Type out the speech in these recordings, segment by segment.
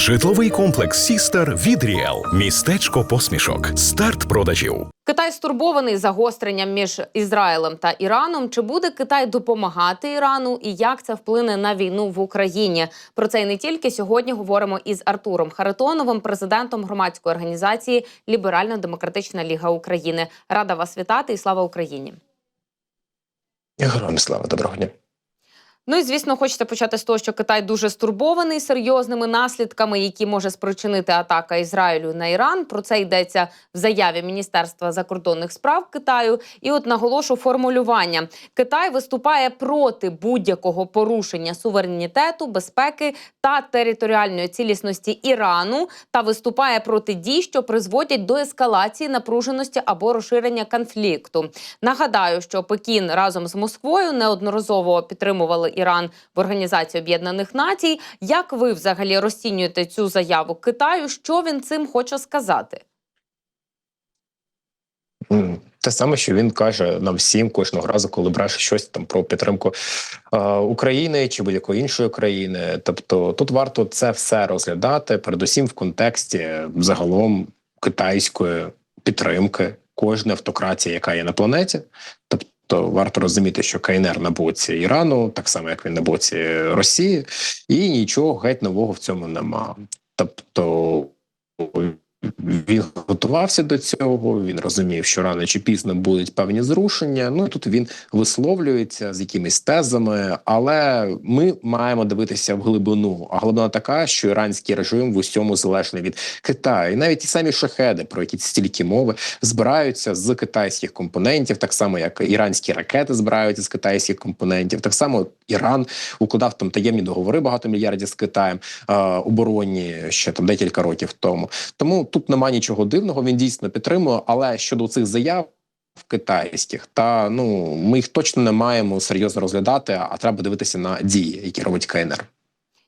Житловий комплекс Сістер від Ріел. Містечко посмішок. Старт продажів. Китай стурбований загостренням між Ізраїлем та Іраном. Чи буде Китай допомагати Ірану і як це вплине на війну в Україні? Про це і не тільки сьогодні говоримо із Артуром Харитоновим, президентом громадської організації Ліберально-Демократична Ліга України. Рада вас вітати і слава Україні! Героям слава, доброго дня. Ну і звісно, хочеться почати з того, що Китай дуже стурбований серйозними наслідками, які може спричинити атака Ізраїлю на Іран. Про це йдеться в заяві Міністерства закордонних справ Китаю. І от наголошу формулювання: Китай виступає проти будь-якого порушення суверенітету, безпеки та територіальної цілісності Ірану та виступає проти дій, що призводять до ескалації напруженості або розширення конфлікту. Нагадаю, що Пекін разом з Москвою неодноразово підтримували Іран в Організації Об'єднаних Націй. Як ви взагалі розцінюєте цю заяву Китаю? Що він цим хоче сказати? Те саме, що він каже нам всім кожного разу, коли бреше щось там про підтримку е, України чи будь-якої іншої країни. Тобто тут варто це все розглядати, передусім в контексті загалом китайської підтримки кожної автократії, яка є на планеті. Тобто варто розуміти, що КНР на боці Ірану, так само як він на боці Росії, і нічого геть нового в цьому нема. Тобто він готувався до цього. Він розумів, що рано чи пізно будуть певні зрушення. Ну тут він висловлюється з якимись тезами, але ми маємо дивитися в глибину. А глибина така, що іранський режим в усьому залежний від Китаю. І навіть ті самі шахеди, про які стільки мови, збираються з китайських компонентів, так само як іранські ракети збираються з китайських компонентів. Так само Іран укладав там таємні договори багато мільярдів з Китаєм е, оборонні ще там декілька років тому. Тому тут нема нічого дивного. Він дійсно підтримує. Але щодо цих заяв китайських, та ну ми їх точно не маємо серйозно розглядати, а треба дивитися на дії, які робить КНР.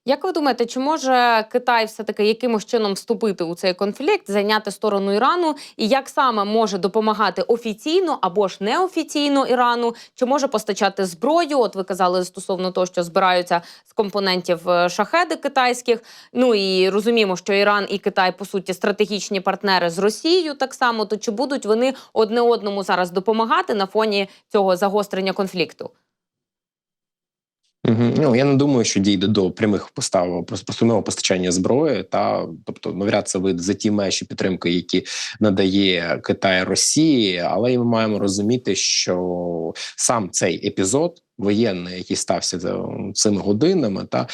Як ви думаєте, чи може Китай все таки якимось чином вступити у цей конфлікт, зайняти сторону Ірану, і як саме може допомагати офіційно або ж неофіційно Ірану? Чи може постачати зброю? От ви казали стосовно того, що збираються з компонентів е, шахеди китайських. Ну і розуміємо, що Іран і Китай по суті стратегічні партнери з Росією. Так само, то чи будуть вони одне одному зараз допомагати на фоні цього загострення конфлікту? Ну я не думаю, що дійде до прямих поставок прямого постачання зброї, та тобто навряд це вид за ті межі підтримки, які надає Китай Росії, але ми маємо розуміти, що сам цей епізод. Воєнний, який стався за цими годинами, та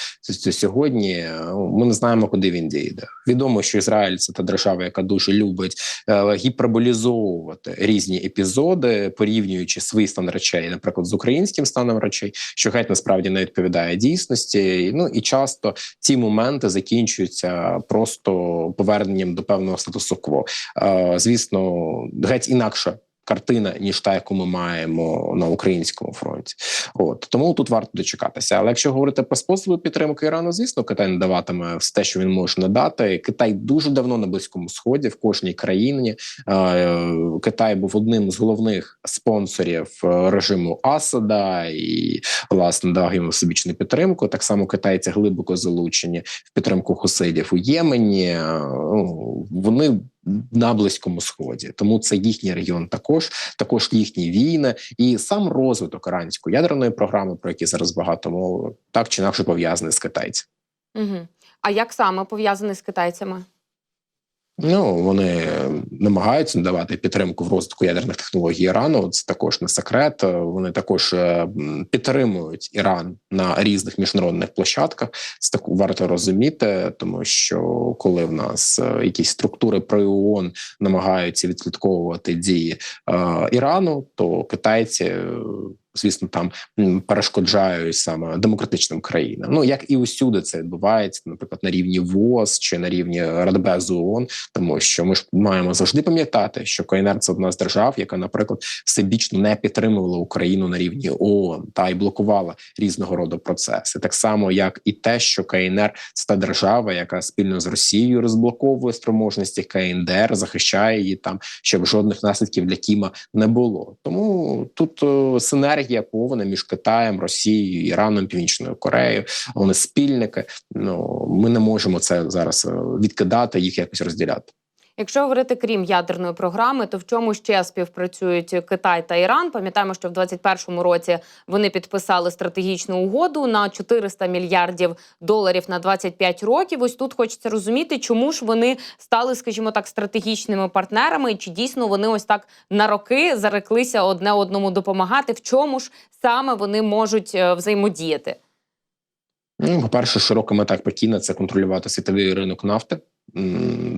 сьогодні ми не знаємо, куди він дійде. Відомо, що Ізраїль це та держава, яка дуже любить е, гіперболізовувати різні епізоди, порівнюючи свій стан речей, наприклад, з українським станом речей, що геть насправді не відповідає дійсності. Ну і часто ці моменти закінчуються просто поверненням до певного статусу кво. Е, звісно, геть інакше картина, ніж та, яку ми маємо на українському фронті. От тому тут варто дочекатися. Але якщо говорити про способи підтримки Ірану, звісно, Китай надаватиме все що він може надати. Китай дуже давно на близькому сході в кожній країні. Е, Китай був одним з головних спонсорів е, режиму Асада і власне дав йому всебічну підтримку. Так само китайці глибоко залучені в підтримку хусидів у Ємені. Ну, Вони на близькому сході, тому це їхній регіон, також також їхні війни, і сам розвиток іранської ядерної програми, про які зараз багато мови, так чи інакше пов'язаний з китайцями. Угу. А як саме пов'язаний з китайцями? Ну вони намагаються надавати підтримку в розвитку ядерних технологій Ірану. Це також не секрет. Вони також е, підтримують Іран на різних міжнародних площадках. Це так варто розуміти, тому що коли в нас е, якісь структури при ООН намагаються відслідковувати дії е, Ірану, то китайці звісно, там перешкоджають саме демократичним країнам. Ну як і усюди це відбувається, наприклад, на рівні ВОЗ чи на рівні Радбезу ООН, тому що ми ж маємо завжди пам'ятати, що КНР – це одна з держав, яка, наприклад, всебічно не підтримувала Україну на рівні ООН та й блокувала різного роду процеси, так само як і те, що КНР – це та держава, яка спільно з Росією розблоковує спроможності КНДР, захищає її там, щоб жодних наслідків для Кіма не було. Тому тут синергія синергія повна між Китаєм, Росією, Іраном, Північною Кореєю. Вони спільники. Ну ми не можемо це зараз е, відкидати, їх якось розділяти. Якщо говорити крім ядерної програми, то в чому ще співпрацюють Китай та Іран? Пам'ятаємо, що в 2021 році вони підписали стратегічну угоду на 400 мільярдів доларів на 25 років. Ось тут хочеться розуміти, чому ж вони стали, скажімо так, стратегічними партнерами, і чи дійсно вони ось так на роки зареклися одне одному допомагати? В чому ж саме вони можуть е, взаємодіяти? Ну, по-перше, широка мета Пекіна це контролювати світовий ринок нафти.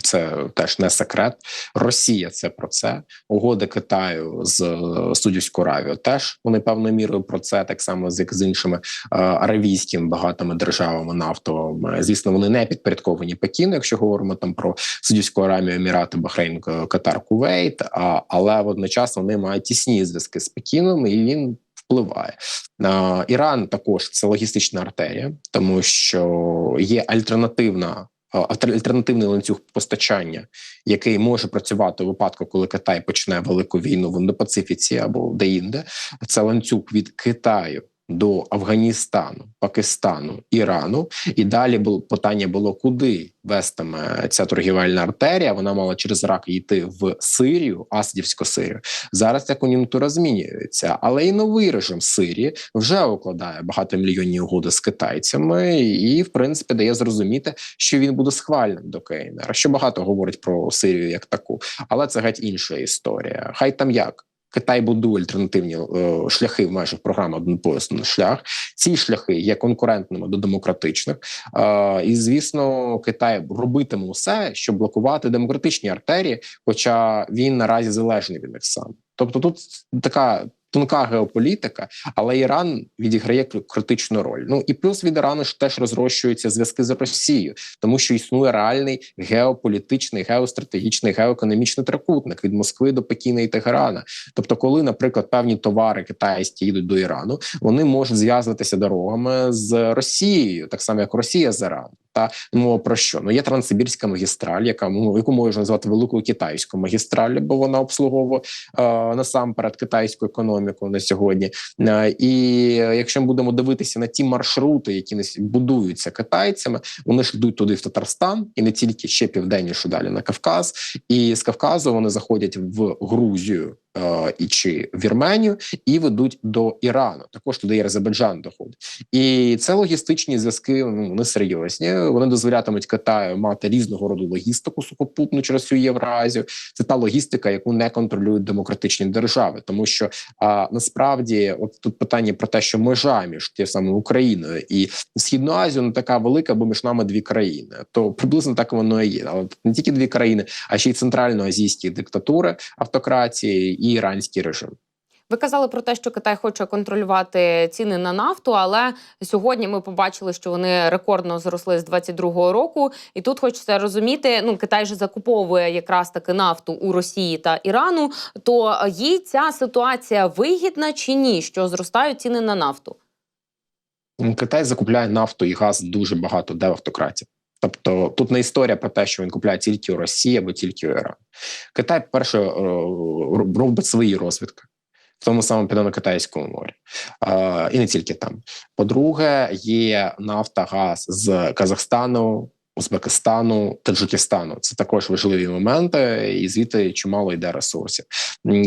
Це теж не секрет. Росія це про це. Угоди Китаю з е, Судівською Аравією теж вони певною мірою про це, так само з як з іншими е, аравійськими багатими державами нафтовими. Звісно, вони не підпорядковані Пекіну, якщо говоримо там про Судівську Аравію, Емірати, Бахрейн, Катар, Кувейт. Але водночас вони мають тісні зв'язки з Пекіном, і він впливає. Е, Іран також це логістична артерія, тому що є альтернативна. Альтернативний ланцюг постачання, який може працювати у випадку, коли Китай почне велику війну в Індопацифіці або де-інде. Це ланцюг від Китаю до Афганістану, Пакистану, Ірану. І далі було питання було, куди вестиме ця торгівельна артерія. Вона мала через Ірак йти в Сирію, Асадівську Сирію. Зараз ця кон'юнктура змінюється, але і новий режим Сирії вже укладає багатомільйонні угоди з китайцями, і в принципі дає зрозуміти, що він буде схвальним до КНР. Що багато говорить про Сирію як таку, але це геть інша історія. Хай там як. Китай будує альтернативні е, шляхи в межах програми «Один пояс, на шлях. Ці шляхи є конкурентними до демократичних. Е, і звісно, Китай робитиме усе, щоб блокувати демократичні артерії, хоча він наразі залежний від них сам. Тобто, тут така тонка геополітика, але Іран відіграє кр- критичну роль. Ну і плюс від Ірану ж теж розрощуються зв'язки з Росією, тому що існує реальний геополітичний, геостратегічний, геоекономічний трикутник від Москви до Пекіна і Тегерана. Тобто, коли, наприклад, певні товари китайські їдуть до Ірану, вони можуть зв'язуватися дорогами з Росією, так само як Росія з Іраном. Та мова про що? Ну є транссибірська магістраль, яка ну, яку можна назвати великою китайською магістраль, бо вона обслуговує е, насамперед китайську економіку на сьогодні. Е, і якщо ми будемо дивитися на ті маршрути, які будуються китайцями, вони ж йдуть туди в Татарстан, і не тільки ще південніше далі на Кавказ. І з Кавказу вони заходять в Грузію. Е, І чи Вірменію і ведуть до Ірану. Також туди і Азербайджан доходить, і це логістичні зв'язки. Ну вони серйозні. Вони дозволятимуть Китаю мати різного роду логістику сухопутну через всю Євразію. Це та логістика, яку не контролюють демократичні держави, тому що а, насправді, от тут питання про те, що межа між тією самою Україною і Східною Азією не така велика, бо між нами дві країни. То приблизно так воно і є. Але не тільки дві країни, а ще й центральноазійські диктатури, автократії і іранський режим. Ви казали про те, що Китай хоче контролювати ціни на нафту, але сьогодні ми побачили, що вони рекордно зросли з 22-го року. І тут хочеться розуміти, ну Китай же закуповує якраз таки нафту у Росії та Ірану. То їй ця ситуація вигідна чи ні? Що зростають ціни на нафту? Китай закупляє нафту і газ дуже багато де в автократів. Тобто тут не історія про те, що він купляє тільки у Росії або тільки у Іран. Китай, перше, е, робить свої розвідки в тому самому південно-китайському морі, е, і не тільки там. По-друге, є нафта, газ з Казахстану. Узбекистану, Таджикистану це також важливі моменти, і звідти чимало йде ресурсів.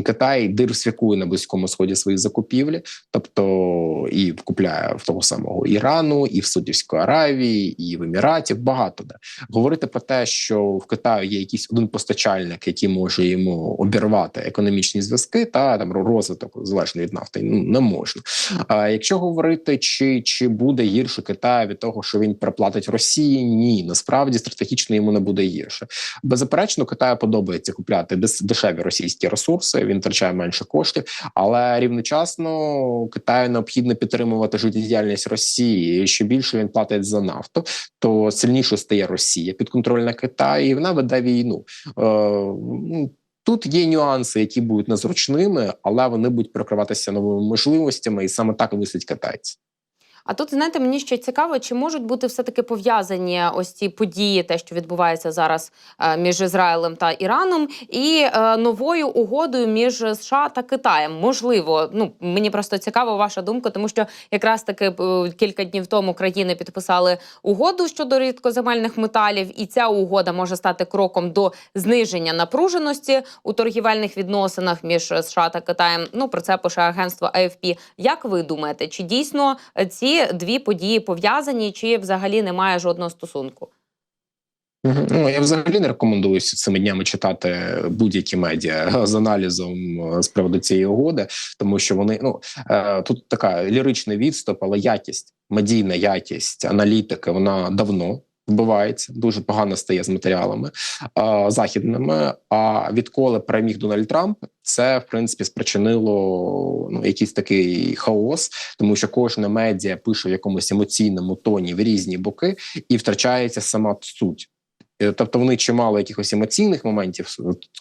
Китай диверсифікує на близькому сході свої закупівлі, тобто і купляє в того самого Ірану, і в Судівської Аравії, і в Еміратів. Багато де говорити про те, що в Китаї є якийсь один постачальник, який може йому обірвати економічні зв'язки, та там розвиток залежний від нафти, ну не можна. А якщо говорити, чи, чи буде гірше Китаю від того, що він переплатить Росії, ні, насправді стратегічно йому не буде гірше. Беззаперечно, Китаю подобається купляти дешеві російські ресурси. Він втрачає менше коштів, але рівночасно Китаю необхідно підтримувати життєдіяльність Росії. Що більше він платить за нафту, то сильніше стає Росія підконтрольна Китаю, і вона веде війну. Е, ну, Тут є нюанси, які будуть незручними, але вони будуть перекриватися новими можливостями, і саме так мислять китайці. А тут знаєте, мені ще цікаво, чи можуть бути все таки пов'язані ось ці події, те, що відбувається зараз е, між Ізраїлем та Іраном, і е, новою угодою між США та Китаєм. Можливо, ну мені просто цікава ваша думка, тому що якраз таки е, кілька днів тому країни підписали угоду щодо рідкоземельних металів, і ця угода може стати кроком до зниження напруженості у торгівельних відносинах між США та Китаєм. Ну про це пише агентство AFP. Як ви думаєте, чи дійсно е, дві події пов'язані, чи взагалі немає жодного стосунку? Ну я взагалі не рекомендую цими днями читати будь-які медіа з аналізом е, з приводу цієї угоди, тому що вони ну е, тут така ліричний відступ, але якість, медійна якість аналітики, вона давно. Вбивається дуже погано стає з матеріалами е, західними. А відколи переміг Дональд Трамп, це в принципі спричинило ну якийсь такий хаос, тому що кожна медіа пише в якомусь емоційному тоні в різні боки, і втрачається сама суть. Е, Тобто вони чимало якихось емоційних моментів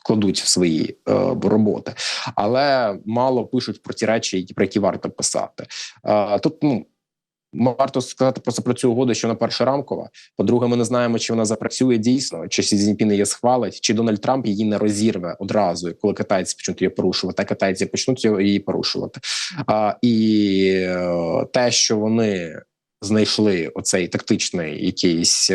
кладуть в свої е, роботи, але мало пишуть про ті речі, про які варто писати. Е, тут ну варто сказати просто про цю угоду, що вона перша рамкова. По-друге, ми не знаємо, чи вона запрацює дійсно, чи Сі Цзіньпін її схвалить, чи Дональд Трамп її не розірве одразу, коли китайці почнуть її порушувати, а китайці почнуть її порушувати. А, і е, те, що вони знайшли оцей тактичний якийсь.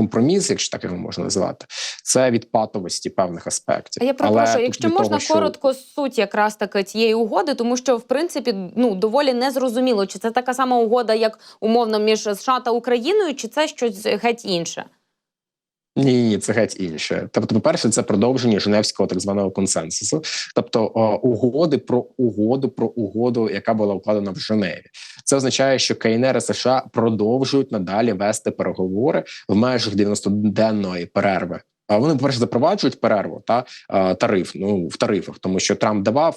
Компроміс, якщо так його можна назвати, це від патовості певних аспектів. А я прошу, якщо можна того, що- коротко суть якраз таки цієї угоди, тому що в принципі ну доволі незрозуміло, чи це така сама угода, як умовно між США та Україною, чи це щось геть інше. Ні, ні, це геть інше. Тобто, по-перше, це продовження Женевського так званого консенсусу, тобто угоди про угоду про угоду, яка була укладена в Женеві. Це означає, що КНР і США продовжують надалі вести переговори в межах 90-денної перерви. Вони, по перше, запроваджують перерву та тариф. Ну в тарифах, тому що Трамп давав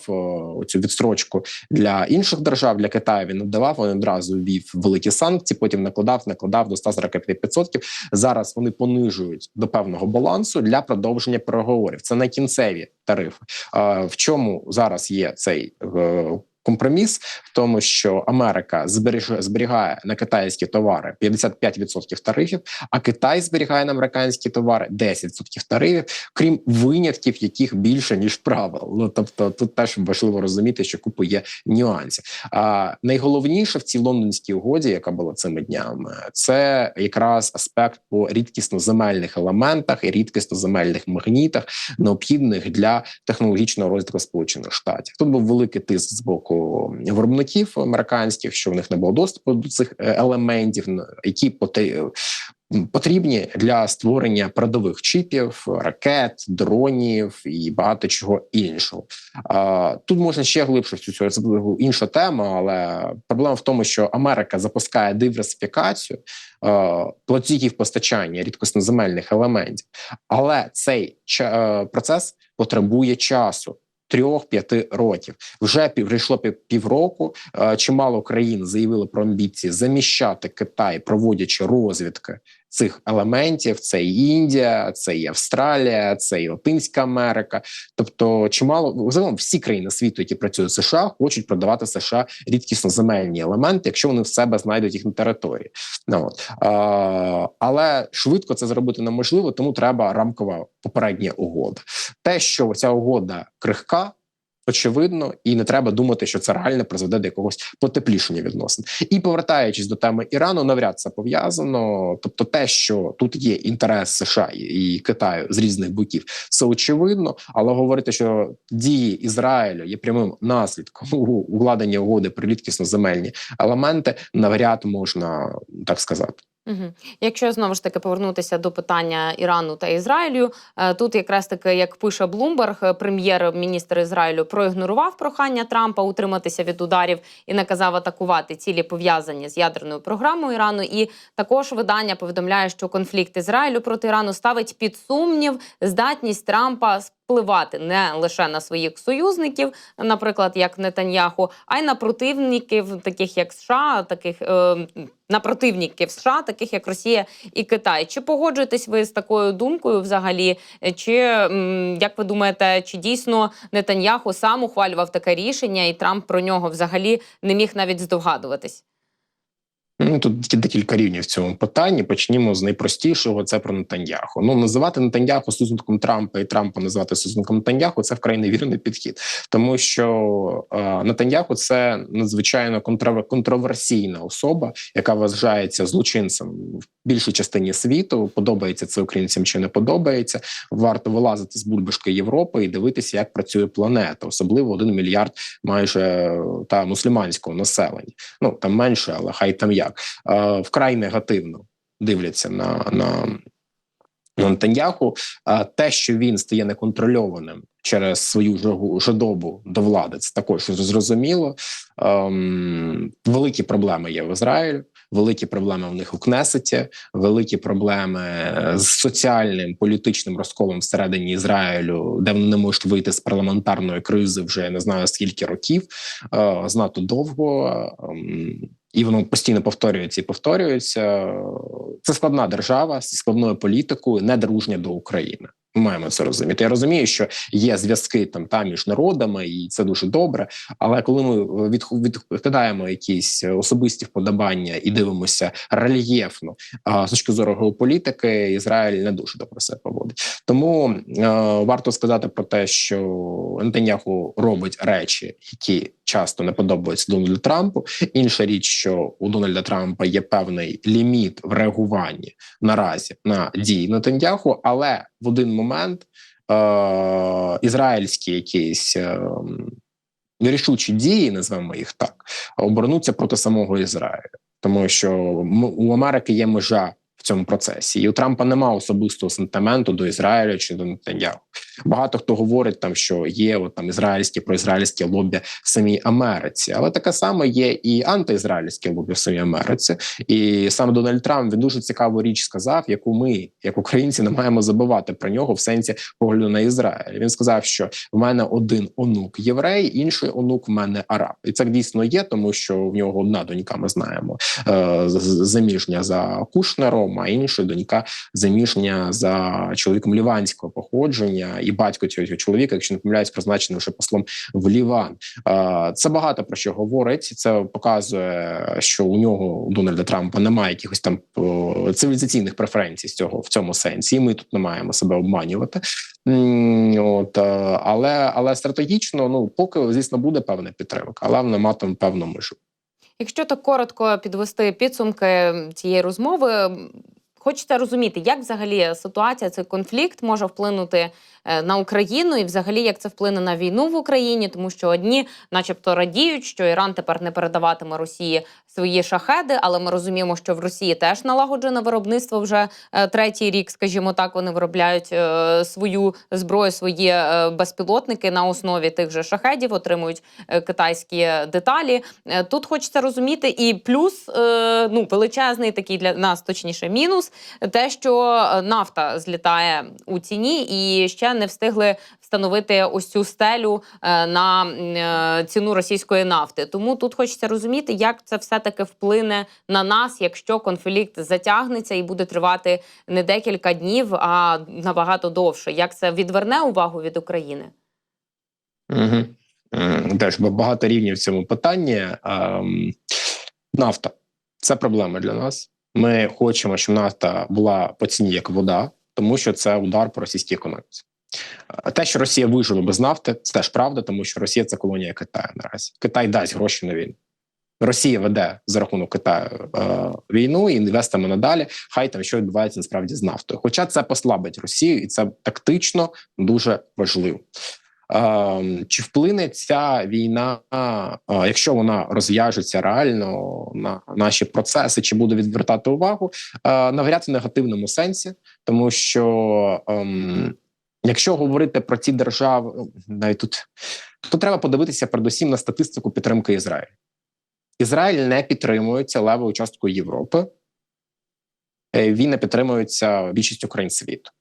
цю відстрочку для інших держав, для Китаю він не давав. Він одразу ввів великі санкції, потім накладав, накладав до 145%. Зараз вони понижують до певного балансу для продовження переговорів. Це не кінцеві тарифи. В чому зараз є цей е, компроміс? В тому, що Америка зберіж- зберігає на китайські товари 55% тарифів, а Китай зберігає на американські товари 10% тарифів, крім винятків, яких більше ніж правил. Ну тобто, тут теж важливо розуміти, що купу є нюансів. А найголовніше в цій лондонській угоді, яка була цими днями, це якраз аспект по рідкісно-земельних елементах і рідкісно-земельних магнітах, необхідних для технологічного розвитку Сполучених Штатів. Тут був великий тиск з боку виробників американських, що в них не було доступу до цих е, елементів, які поте- потрібні для створення передових чіпів, ракет, дронів і багато чого іншого. Тут можна ще глибше цю це інша тема, але проблема в тому, що Америка запускає диверсифікацію е, платників постачання рідкосноземельних елементів, але цей е, процес потребує часу. Трьох-п'яти років вже прийшло півроку. Е, Чимало країн заявили про амбіції заміщати Китай, проводячи розвідки цих елементів. Це і Індія, це і Австралія, це і Латинська Америка. Тобто, чимало загалом всі країни світу, які працюють в США, хочуть продавати США рідкісно земельні елементи, якщо вони в себе знайдуть їх на території. Ну от а, але швидко це зробити неможливо, тому треба рамкова попередня угода. Те, що ця угода крихка. Очевидно, і не треба думати, що це реально призведе до якогось потеплішення відносин. І повертаючись до теми Ірану, навряд це пов'язано. Тобто, те, що тут є інтерес США і Китаю з різних боків, це очевидно. Але говорити, що дії Ізраїлю є прямим наслідком укладення угоди про рідкісно земельні елементи, навряд можна так сказати. Угу. Якщо знову ж таки повернутися до питання Ірану та Ізраїлю, е, тут якраз таки, як пише Блумберг, е, прем'єр-міністр Ізраїлю проігнорував прохання Трампа утриматися від ударів і наказав атакувати цілі пов'язані з ядерною програмою Ірану. І також видання повідомляє, що конфлікт Ізраїлю проти Ірану ставить під сумнів здатність Трампа впливати не лише на своїх союзників, наприклад, як Нетаньяху, а й на противників, таких як США, таких е, на противників США, таких як Росія і Китай. Чи погоджуєтесь ви з такою думкою взагалі? Чи як ви думаєте, чи дійсно Нетаньяху сам ухвалював таке рішення, і Трамп про нього взагалі не міг навіть здогадуватись? Ну, тут декілька рівнів в цьому питанні. Почнімо з найпростішого. Це про Нетаньяху. Ну називати Нетаньяху стосунком Трампа і Трампа називати стосунком Нетаньяху – це вкрай невірний підхід, тому що е, Нетаньяху – це надзвичайно контровер- контроверсійна особа, яка вважається злочинцем в більшій частині світу. Подобається це українцям чи не подобається. Варто вилазити з бульбашки Європи і дивитися, як працює планета, особливо один мільярд майже е, та мусульманського населення. Ну там менше, але хай там як е, вкрай негативно дивляться на, на, на Нетаньяху. А те, що він стає неконтрольованим через свою жадобу до влади, це також зрозуміло. Ем, великі проблеми є в Ізраїлі. Великі проблеми в них у Кнесеті, великі проблеми з соціальним політичним розколом всередині Ізраїлю, де вони не можуть вийти з парламентарної кризи вже я не знаю скільки років, е, знато довго, ем, і воно постійно повторюється і повторюється. Це складна держава зі складною політикою, не дружня до України. Маємо це розуміти. Я розумію, що є зв'язки там та між народами, і це дуже добре. Але коли ми від, відкидаємо якісь особисті вподобання і дивимося рельєфно з точки зору геополітики, Ізраїль не дуже добре себе поводить. Тому е, варто сказати про те, що Нетаньяху робить речі, які часто не подобаються Дональду Трампу. Інша річ, що у Дональда Трампа є певний ліміт в реагуванні наразі на дії Нетаньяху, але в один момент е- ізраїльські якісь. Е- Нерішучі дії, назвемо їх так, обернуться проти самого Ізраїля, тому що у Америки є межа цьому процесі, і у Трампа нема особистого сентименту до Ізраїля чи до Нетаньяху. Багато хто говорить там, що є от там ізраїльське проізраїльське лобі в самій Америці, але таке саме є і антиізраїльське лобі в самій Америці. І сам Дональд Трамп він дуже цікаву річ сказав, яку ми, як українці, не маємо забувати про нього в сенсі погляду на Ізраїль. Він сказав, що в мене один онук єврей, інший онук в мене араб, і це дійсно є, тому що в нього одна донька, ми знаємо, е, заміжня за Кушнером, а інша донька заміжня за чоловіком ліванського походження, і батько цього чоловіка, якщо не помиляюсь, призначений вже послом в Ліван. Це багато про що говорить. Це показує, що у нього у Дональда Трампа немає якихось там цивілізаційних преференцій з цього в цьому сенсі. І ми тут не маємо себе обманювати. От, е, але але стратегічно, ну поки звісно буде певна підтримка, але вона матиме певну межу. Якщо так коротко підвести підсумки цієї розмови, хочеться розуміти, як взагалі ситуація, цей конфлікт може вплинути е, на Україну, і взагалі як це вплине на війну в Україні, тому що одні, начебто, радіють, що Іран тепер не передаватиме Росії свої шахеди, але ми розуміємо, що в Росії теж налагоджене виробництво вже е, третій рік, скажімо так, вони виробляють е, свою зброю, свої безпілотники на основі тих же шахедів, отримують китайські деталі. Тут хочеться розуміти, і плюс ну величезний такий для нас, точніше, мінус те, що е, нафта злітає у ціні, і ще не встигли встановити ось цю стелю е, на е, ціну російської нафти. Тому тут хочеться розуміти, як це все таки вплине на нас, якщо конфлікт затягнеться і буде тривати не декілька днів, а набагато довше. Як це відверне увагу від України? Угу. Теж багато рівнів в цьому питанні. Ем, Нафта це проблема для нас. Ми хочемо, щоб нафта була по ціні як вода, тому що це удар по російській економіці. Те, що Росія виживе без нафти, це теж правда, тому що Росія це колонія Китаю наразі. Китай дасть гроші на війну. Росія веде за рахунок Китаю е, війну і інвестами надалі. Хай там що відбувається насправді з нафтою. Хоча це послабить Росію, і це тактично дуже важливо. Е, чи вплине ця війна, е, якщо вона розв'яжеться реально на наші процеси, чи буде відвертати увагу? Е, навряд в негативному сенсі, тому що ем, якщо говорити про ці держави, навіть тут то треба подивитися передусім на статистику підтримки Ізраїлю. Ізраїль не підтримується левою часткою Європи. Е, Він не підтримується більшістю країн світу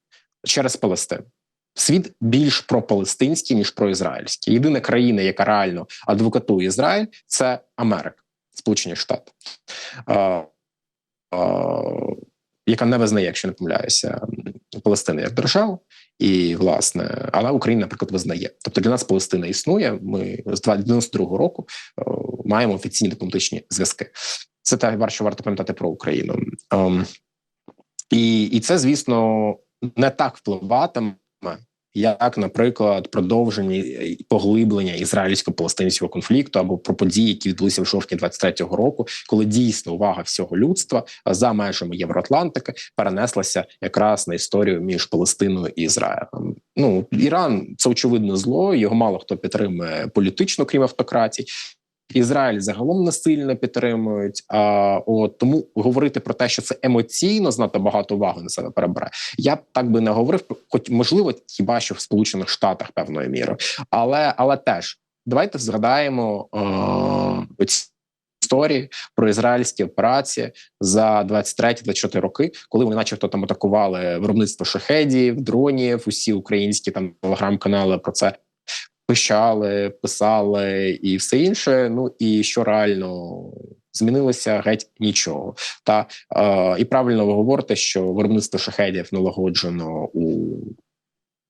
через Палестину. Світ більш пропалестинський, ніж проізраїльський. Єдина країна, яка реально адвокатує Ізраїль, це Америка, Сполучені Штати. Е, е, яка не визнає, якщо не помиляюся, Палестину як державу, і власне, але Україна, наприклад, визнає. Тобто для нас Палестина існує. Ми з 92-го року е, маємо офіційні дипломатичні зв'язки. Це те, що варто пам'ятати про Україну. Ем, і, і це, звісно, не так впливатиме. Як, наприклад, продовження і поглиблення ізраїльсько-палестинського конфлікту або про події, які відбулися в жовтні 23-го року, коли дійсно увага всього людства за межами Євроатлантики перенеслася якраз на історію між Палестиною і Ізраїлем. Ну Іран це очевидно зло. Його мало хто підтримує політично, крім автократій. Ізраїль загалом не сильно підтримують. А от тому говорити про те, що це емоційно знато багато уваги на себе перебирає. Я так би не говорив, хоч можливо, хіба що в Сполучених Штатах певною мірою, але але теж давайте згадаємо е, історії про ізраїльські операції за 23-24 роки, коли вони, начебто, там атакували виробництво шахедів, дронів, усі українські там телеграм-канали про це пищали, писали і все інше. Ну і що реально змінилося геть нічого. Та е, і правильно ви говорите, що виробництво шахедів налагоджено у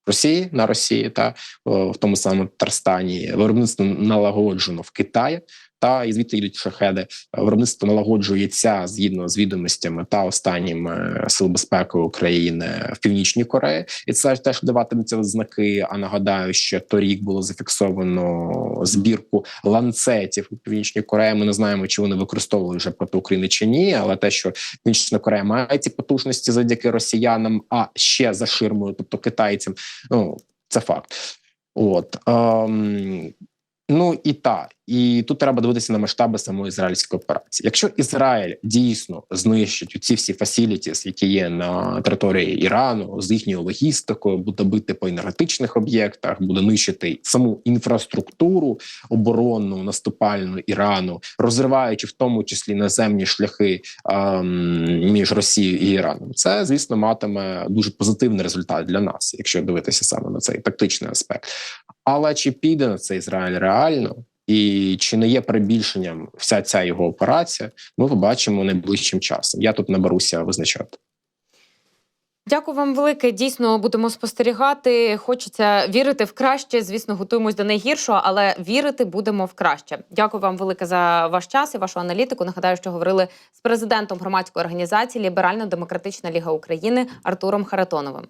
Росії на Росії та е, в тому самому Татарстані. Виробництво налагоджено в Китаї. Та і звідти йдуть шахеди. Виробництво налагоджується згідно з відомостями та останніми сил безпеки України в північній Кореї, і це теж даватиметься знаки. А нагадаю, що торік було зафіксовано збірку ланцетів у північній Кореї. Ми не знаємо, чи вони використовували вже проти України чи ні. Але те, що Північна Корея має ці потужності завдяки росіянам, а ще за ширмою, тобто китайцям, ну це факт. От ем, ну і так, і тут треба дивитися на масштаби самої ізраїльської операції. Якщо Ізраїль дійсно знищить ці всі фасілітіс, які є на території Ірану, з їхньою логістикою, буде бити по енергетичних об'єктах, буде нищити саму інфраструктуру оборонну наступальну Ірану, розриваючи в тому числі наземні шляхи ем, між Росією і Іраном, це звісно матиме дуже позитивний результат для нас, якщо дивитися саме на цей тактичний аспект. Але чи піде на це Ізраїль реально? І чи не є перебільшенням вся ця його операція? Ми побачимо найближчим часом. Я тут не беруся визначати. Дякую вам велике. Дійсно будемо спостерігати. Хочеться вірити в краще. Звісно, готуємось до найгіршого, але вірити будемо в краще. Дякую вам велике за ваш час і вашу аналітику. Нагадаю, що говорили з президентом громадської організації Ліберально-демократична ліга України Артуром Харатоновим.